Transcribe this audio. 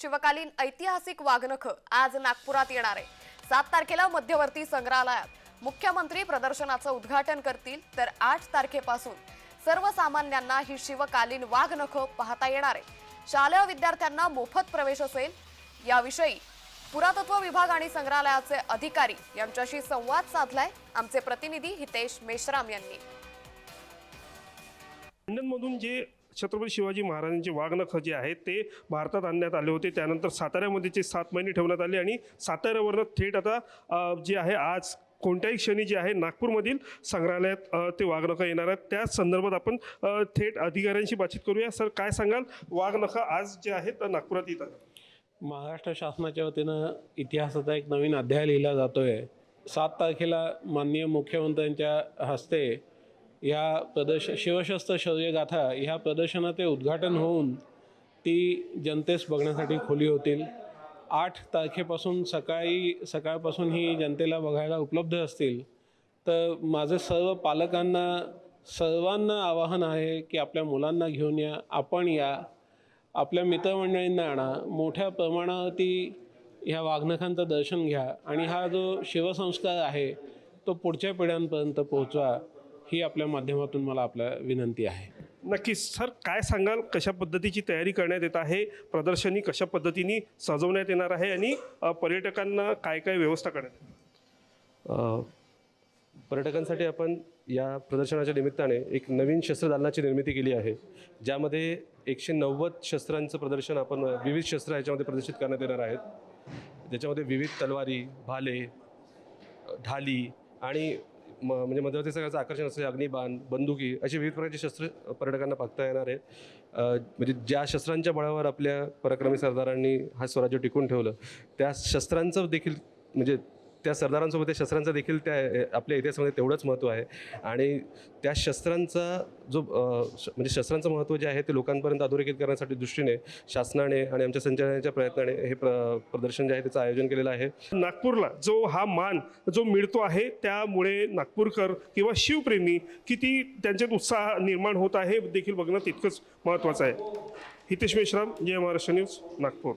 शिवकालीन ऐतिहासिक वाघनख आज नागपुरात येणार आहे. सात तारखेला मध्यवर्ती संग्रहालयात मुख्यमंत्री प्रदर्शनाचं उद्घाटन करतील तर आठ तारखेपासून सर्वसामान्यांना ही शिवकालीन वाघनख पाहता येणार आहे. शालेय विद्यार्थ्यांना मोफत प्रवेश असेल. याविषयी पुरातत्व विभाग आणि संग्रहालयाचे अधिकारी यांच्याशी संवाद साधलाय. आमचे प्रतिनिधी हितेश मेश्राम यांनी. लंडनमधून जे छत्रपती शिवाजी महाराजांचे वाघनख जे आहेत ते भारतात आणण्यात आले होते. त्यानंतर साताऱ्यामध्ये जे सात महिने ठेवण्यात आले आणि साताऱ्यावरनं थेट आता जे आहे आज कोणत्याही क्षणी जे आहे नागपूरमधील संग्रहालयात ते वाघनखं येणार आहेत. त्याच संदर्भात आपण थेट अधिकाऱ्यांशी बातचीत करूया. सर काय सांगाल? वाघनखं आज जे आहेत नागपुरात येतात महाराष्ट्र शासनाच्या वतीनं इतिहासाचा एक नवीन अध्याय लिहिला जातो आहे सात तारखेला माननीय मुख्यमंत्र्यांच्या हस्ते या प्रदर्श शिवशस्त्र शौर्यगाथा ह्या प्रदर्शनाचे उद्घाटन होऊन ती जनतेस बघण्यासाठी खुली होतील. आठ तारखेपासून सकाळी सकाळपासून ही जनतेला बघायला उपलब्ध असतील. तर माझं सर्व पालकांना सर्वांना आवाहन आहे की आपल्या मुलांना घेऊन या. आपण या. आपल्या मित्रमंडळींना आणा. मोठ्या प्रमाणावरती ह्या वाघनखांचं दर्शन घ्या. आणि हा जो शिवसंस्कार आहे तो पुढच्या पिढ्यांपर्यंत पोहोचवा. ही आपल्या माध्यमातून मला आपल्या विनंती आहे. नक्कीच. सर काय सांगाल? कशा पद्धतीची तयारी करण्यात येत आहे? प्रदर्शनी कशा पद्धतीने सजवण्यात येणार आहे? आणि पर्यटकांना काय काय व्यवस्था करण्यात पर्यटकांसाठी आपण या प्रदर्शनाच्या निमित्ताने एक नवीन शस्त्रदालनाची निर्मिती केली आहे. ज्यामध्ये एकशे नव्वद शस्त्रांचं प्रदर्शन आपण विविध शस्त्र याच्यामध्ये प्रदर्शित करण्यात येणार आहेत. ज्याच्यामध्ये विविध तलवारी भाले ढाली आणि म म्हणजे मध्यवर्ती सगळ्याचं आकर्षण असलेले अग्निबाण बंदुकी अशी विविध प्रकारची शस्त्र पर्यटकांना पाहता येणार आहेत. म्हणजे ज्या शस्त्रांच्या बळावर आपल्या पराक्रमी सरदारांनी हा स्वराज्य टिकून ठेवलं त्या शस्त्रांचं देखील म्हणजे त्या सरदारांसोबत त्या शस्त्रांचं देखील त्या आपल्या इतिहासामध्ये तेवढंच महत्त्व आहे. आणि त्या शस्त्रांचा जो श- म्हणजे शस्त्रांचं महत्त्व जे आहे ते लोकांपर्यंत अधोरेखित करण्यासाठी दृष्टीने शासनाने आणि आमच्या संचालनाच्या प्रयत्नाने हे प्र प्रदर्शन जे आहे त्याचं आयोजन केलेलं आहे. नागपूरला जो हा मान जो मिळतो आहे त्यामुळे नागपूरकर किंवा शिवप्रेमी किती त्यांच्यात उत्साह निर्माण होत आहे देखील बघणं तितकंच महत्त्वाचं आहे. हितेश मेश्राम जय महाराष्ट्र न्यूज नागपूर.